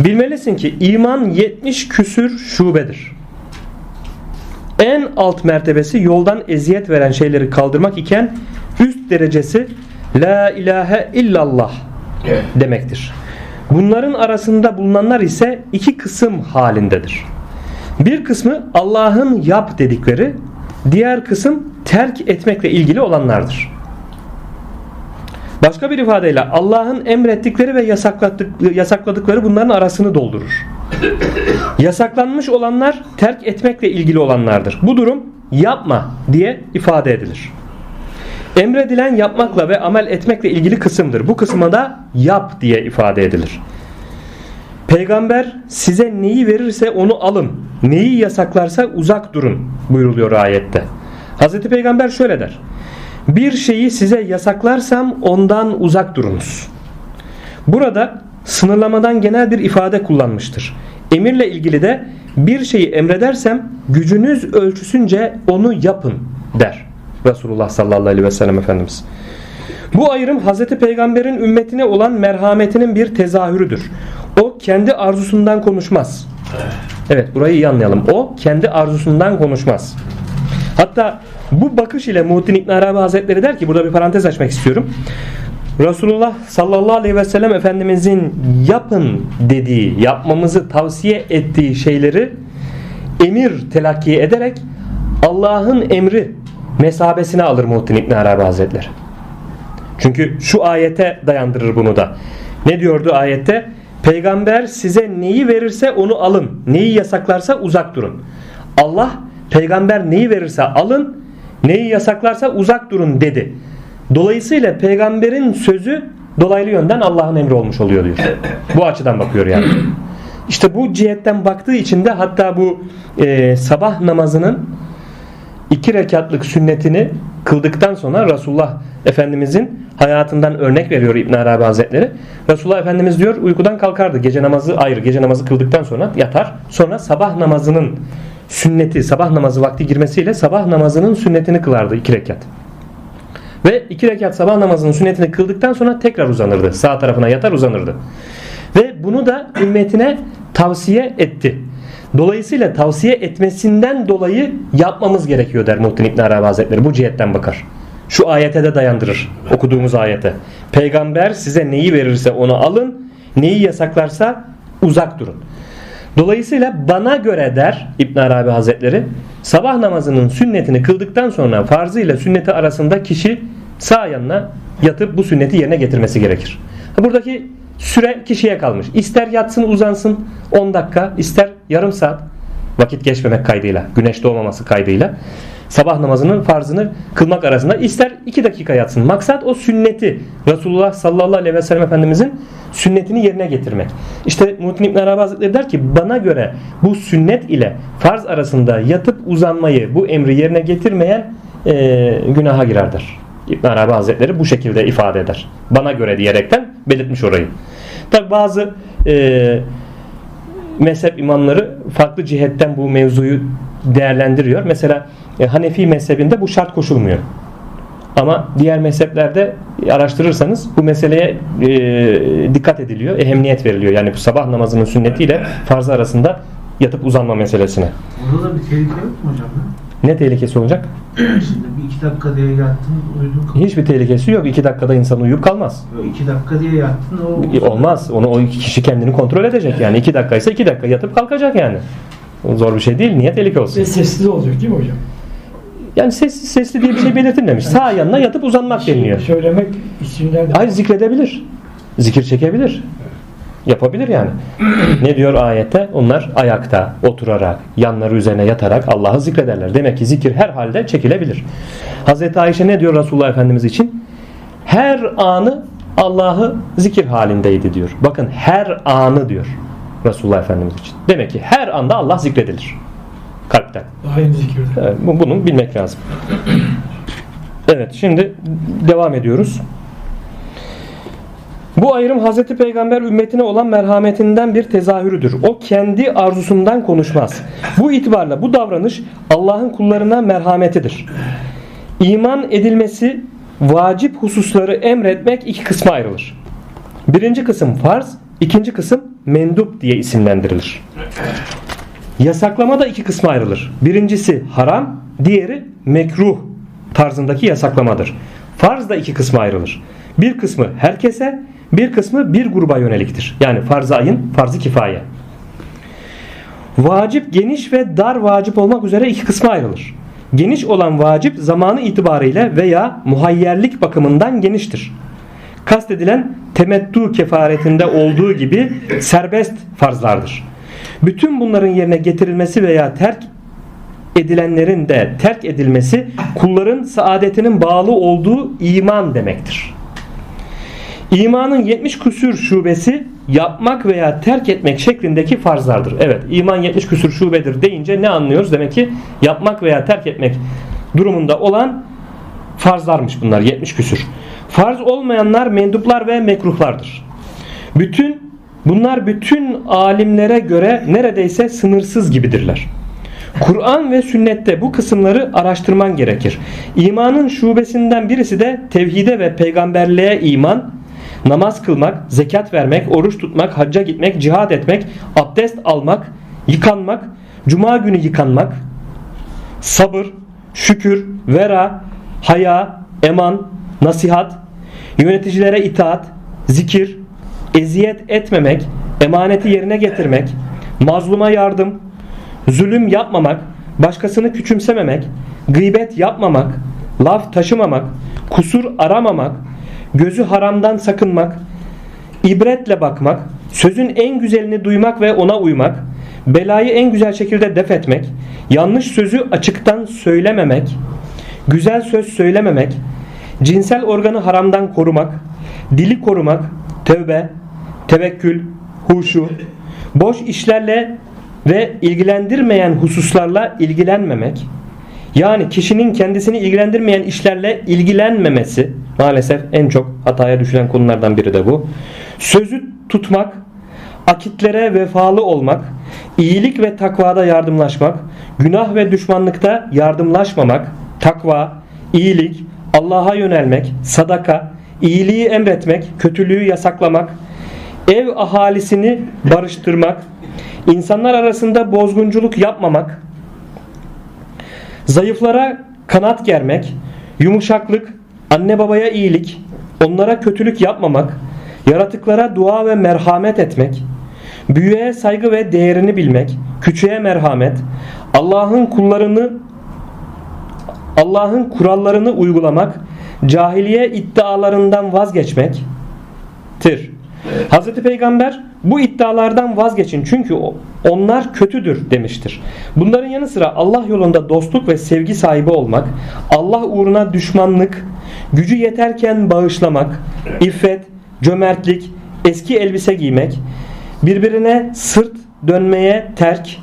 Bilmelisin ki iman 70 küsür şubedir. En alt mertebesi yoldan eziyet veren şeyleri kaldırmak iken üst derecesi La ilahe illallah demektir. Bunların arasında bulunanlar ise iki kısım halindedir. Bir kısmı Allah'ın yap dedikleri, diğer kısım terk etmekle ilgili olanlardır. Başka bir ifadeyle Allah'ın emrettikleri ve yasakladık, yasakladıkları bunların arasını doldurur. Yasaklanmış olanlar terk etmekle ilgili olanlardır. Bu durum yapma diye ifade edilir. Emredilen yapmakla ve amel etmekle ilgili kısımdır. Bu kısma da yap diye ifade edilir. Peygamber size neyi verirse onu alın. Neyi yasaklarsa uzak durun buyuruluyor ayette. Hazreti Peygamber şöyle der. Bir şeyi size yasaklarsam ondan uzak durunuz. Burada sınırlamadan genel bir ifade kullanmıştır. Emirle ilgili de bir şeyi emredersem gücünüz ölçüsünce onu yapın der. Resulullah sallallahu aleyhi ve sellem Efendimiz. Bu ayrım Hazreti Peygamber'in ümmetine olan merhametinin bir tezahürüdür. O kendi arzusundan konuşmaz. Evet burayı iyi anlayalım. O kendi arzusundan konuşmaz. Hatta bu bakış ile Muhittin İbn Arabi Hazretleri der ki burada bir parantez açmak istiyorum. Resulullah sallallahu aleyhi ve sellem Efendimizin yapın dediği, yapmamızı tavsiye ettiği şeyleri emir telakki ederek Allah'ın emri mesabesine alır Muhittin İbn Arabi Hazretleri. Çünkü şu ayete dayandırır bunu da. Ne diyordu ayette? Peygamber size neyi verirse onu alın. Neyi yasaklarsa uzak durun. Allah peygamber neyi verirse alın, neyi yasaklarsa uzak durun dedi. Dolayısıyla peygamberin sözü dolaylı yönden Allah'ın emri olmuş oluyor diyor. Bu açıdan bakıyor yani. İşte bu cihetten baktığı için de hatta bu e, sabah namazının iki rekatlık sünnetini kıldıktan sonra Resulullah Efendimizin hayatından örnek veriyor İbn Arabi Hazretleri. Resulullah Efendimiz diyor uykudan kalkardı. Gece namazı ayrı. Gece namazı kıldıktan sonra yatar. Sonra sabah namazının sünneti, sabah namazı vakti girmesiyle sabah namazının sünnetini kılardı iki rekat. Ve iki rekat sabah namazının sünnetini kıldıktan sonra tekrar uzanırdı. Sağ tarafına yatar uzanırdı. Ve bunu da ümmetine tavsiye etti. Dolayısıyla tavsiye etmesinden dolayı yapmamız gerekiyor der Muhittin İbn Arabi Hazretleri. Bu cihetten bakar. Şu ayete de dayandırır. Okuduğumuz ayete. Peygamber size neyi verirse onu alın. Neyi yasaklarsa uzak durun. Dolayısıyla bana göre der İbn Arabi Hazretleri sabah namazının sünnetini kıldıktan sonra farzı ile sünneti arasında kişi sağ yanına yatıp bu sünneti yerine getirmesi gerekir. Buradaki süre kişiye kalmış. İster yatsın uzansın 10 dakika ister yarım saat vakit geçmemek kaydıyla güneş doğmaması kaydıyla sabah namazının farzını kılmak arasında ister 2 dakika yatsın. Maksat o sünneti Resulullah sallallahu aleyhi ve sellem Efendimizin sünnetini yerine getirmek. İşte Muhittin İbn Arabi Hazretleri der ki bana göre bu sünnet ile farz arasında yatıp uzanmayı bu emri yerine getirmeyen e, günaha girerdir. İbn Arabi Hazretleri bu şekilde ifade eder. Bana göre diyerekten belirtmiş orayı. Tabi bazı e, mezhep imamları farklı cihetten bu mevzuyu değerlendiriyor. Mesela e, Hanefi mezhebinde bu şart koşulmuyor. Ama diğer mezheplerde araştırırsanız bu meseleye e, dikkat ediliyor, ehemmiyet veriliyor. Yani bu sabah namazının sünnetiyle farz arasında yatıp uzanma meselesine. Orada da bir tehlike yok mu hocam? Ne tehlikesi olacak? Şimdi bir iki dakika diye yattın uyudun kalktın. Hiçbir tehlikesi yok. İki dakikada insan uyuyup kalmaz. Yok, iki dakika diye yattın o Olmaz. Onu o kişi kendini kontrol edecek yani. iki dakika ise iki dakika yatıp kalkacak yani. Zor bir şey değil. Niye tehlike olsun? Ve sessiz olacak değil mi hocam? Yani sessiz sesli diye bir şey belirtilmemiş. Sağ yanına yatıp uzanmak deniliyor. Söylemek isimler de Hayır zikredebilir. Zikir çekebilir. Yapabilir yani. ne diyor ayette? Onlar ayakta, oturarak, yanları üzerine yatarak Allah'ı zikrederler. Demek ki zikir her halde çekilebilir. Hazreti Ayşe ne diyor Resulullah Efendimiz için? Her anı Allah'ı zikir halindeydi diyor. Bakın her anı diyor Resulullah Efendimiz için. Demek ki her anda Allah zikredilir. Kalpten. daim zikirde. Evet, bu- bunu bilmek lazım. Evet şimdi devam ediyoruz. Bu ayrım Hazreti Peygamber ümmetine olan merhametinden bir tezahürüdür. O kendi arzusundan konuşmaz. Bu itibarla bu davranış Allah'ın kullarına merhametidir. İman edilmesi vacip hususları emretmek iki kısma ayrılır. Birinci kısım farz, ikinci kısım mendup diye isimlendirilir. Yasaklama da iki kısma ayrılır. Birincisi haram, diğeri mekruh tarzındaki yasaklamadır. Farz da iki kısma ayrılır. Bir kısmı herkese, bir kısmı bir gruba yöneliktir. Yani farz-ı ayın, farz-ı kifaye. Vacip geniş ve dar vacip olmak üzere iki kısma ayrılır. Geniş olan vacip zamanı itibariyle veya muhayyerlik bakımından geniştir. Kastedilen temettü kefaretinde olduğu gibi serbest farzlardır. Bütün bunların yerine getirilmesi veya terk edilenlerin de terk edilmesi kulların saadetinin bağlı olduğu iman demektir. İmanın 70 küsür şubesi yapmak veya terk etmek şeklindeki farzlardır. Evet iman 70 küsür şubedir deyince ne anlıyoruz? Demek ki yapmak veya terk etmek durumunda olan farzlarmış bunlar 70 küsür. Farz olmayanlar menduplar ve mekruhlardır. Bütün bunlar bütün alimlere göre neredeyse sınırsız gibidirler. Kur'an ve sünnette bu kısımları araştırman gerekir. İmanın şubesinden birisi de tevhide ve peygamberliğe iman, namaz kılmak, zekat vermek, oruç tutmak, hacca gitmek, cihad etmek, abdest almak, yıkanmak, cuma günü yıkanmak, sabır, şükür, vera, haya, eman, nasihat, yöneticilere itaat, zikir, eziyet etmemek, emaneti yerine getirmek, mazluma yardım, zulüm yapmamak, başkasını küçümsememek, gıybet yapmamak, laf taşımamak, kusur aramamak, gözü haramdan sakınmak, ibretle bakmak, sözün en güzelini duymak ve ona uymak, belayı en güzel şekilde def etmek, yanlış sözü açıktan söylememek, güzel söz söylememek, cinsel organı haramdan korumak, dili korumak, tövbe, tevekkül, huşu, boş işlerle ve ilgilendirmeyen hususlarla ilgilenmemek, yani kişinin kendisini ilgilendirmeyen işlerle ilgilenmemesi maalesef en çok hataya düşülen konulardan biri de bu. Sözü tutmak, akitlere vefalı olmak, iyilik ve takvada yardımlaşmak, günah ve düşmanlıkta yardımlaşmamak, takva, iyilik, Allah'a yönelmek, sadaka, iyiliği emretmek, kötülüğü yasaklamak, ev ahalisini barıştırmak, insanlar arasında bozgunculuk yapmamak, zayıflara kanat germek, yumuşaklık, anne babaya iyilik, onlara kötülük yapmamak, yaratıklara dua ve merhamet etmek, büyüğe saygı ve değerini bilmek, küçüğe merhamet, Allah'ın kullarını Allah'ın kurallarını uygulamak, cahiliye iddialarından vazgeçmektir. Hz. Peygamber bu iddialardan vazgeçin çünkü onlar kötüdür demiştir. Bunların yanı sıra Allah yolunda dostluk ve sevgi sahibi olmak, Allah uğruna düşmanlık, gücü yeterken bağışlamak, iffet, cömertlik, eski elbise giymek, birbirine sırt dönmeye terk,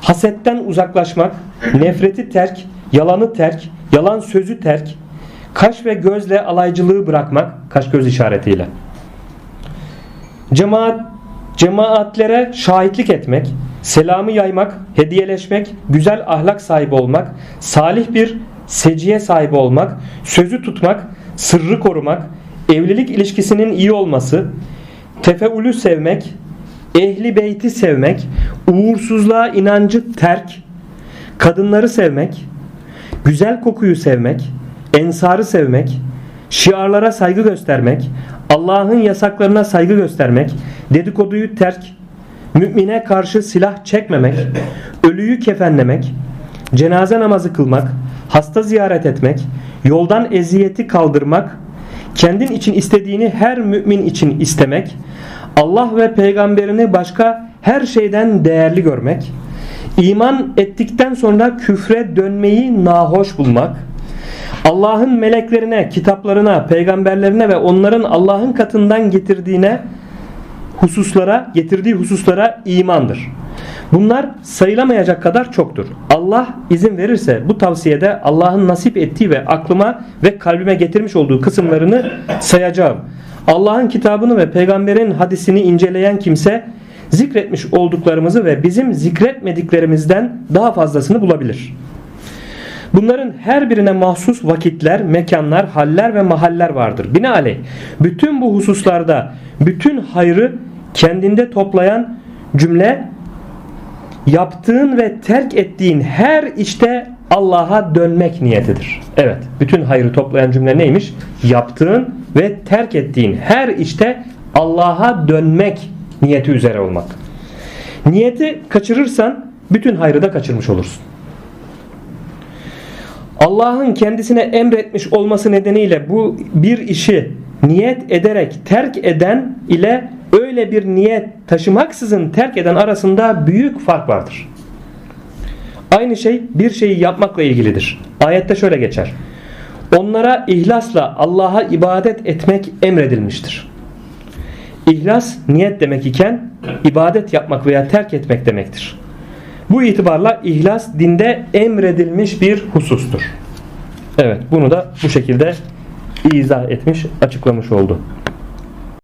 hasetten uzaklaşmak, nefreti terk, yalanı terk, yalan sözü terk, kaş ve gözle alaycılığı bırakmak, kaş göz işaretiyle. Cemaat cemaatlere şahitlik etmek, selamı yaymak, hediyeleşmek, güzel ahlak sahibi olmak, salih bir seciye sahibi olmak, sözü tutmak, sırrı korumak, evlilik ilişkisinin iyi olması, tefeülü sevmek, ehli beyti sevmek, uğursuzluğa inancı terk, kadınları sevmek, güzel kokuyu sevmek, ensarı sevmek, şiarlara saygı göstermek, Allah'ın yasaklarına saygı göstermek, dedikoduyu terk, mümine karşı silah çekmemek, ölüyü kefenlemek, cenaze namazı kılmak, hasta ziyaret etmek, yoldan eziyeti kaldırmak, kendin için istediğini her mümin için istemek, Allah ve peygamberini başka her şeyden değerli görmek, iman ettikten sonra küfre dönmeyi nahoş bulmak, Allah'ın meleklerine, kitaplarına, peygamberlerine ve onların Allah'ın katından getirdiğine hususlara, getirdiği hususlara imandır. Bunlar sayılamayacak kadar çoktur. Allah izin verirse bu tavsiyede Allah'ın nasip ettiği ve aklıma ve kalbime getirmiş olduğu kısımlarını sayacağım. Allah'ın kitabını ve peygamberin hadisini inceleyen kimse zikretmiş olduklarımızı ve bizim zikretmediklerimizden daha fazlasını bulabilir. Bunların her birine mahsus vakitler, mekanlar, haller ve mahaller vardır. Binaenaleyh bütün bu hususlarda bütün hayrı kendinde toplayan cümle yaptığın ve terk ettiğin her işte Allah'a dönmek niyetidir. Evet, bütün hayrı toplayan cümle neymiş? Yaptığın ve terk ettiğin her işte Allah'a dönmek niyeti üzere olmak. Niyeti kaçırırsan bütün hayrı da kaçırmış olursun. Allah'ın kendisine emretmiş olması nedeniyle bu bir işi niyet ederek terk eden ile öyle bir niyet taşımaksızın terk eden arasında büyük fark vardır. Aynı şey bir şeyi yapmakla ilgilidir. Ayette şöyle geçer. Onlara ihlasla Allah'a ibadet etmek emredilmiştir. İhlas niyet demek iken ibadet yapmak veya terk etmek demektir. Bu itibarla ihlas dinde emredilmiş bir husustur. Evet bunu da bu şekilde izah etmiş, açıklamış oldu.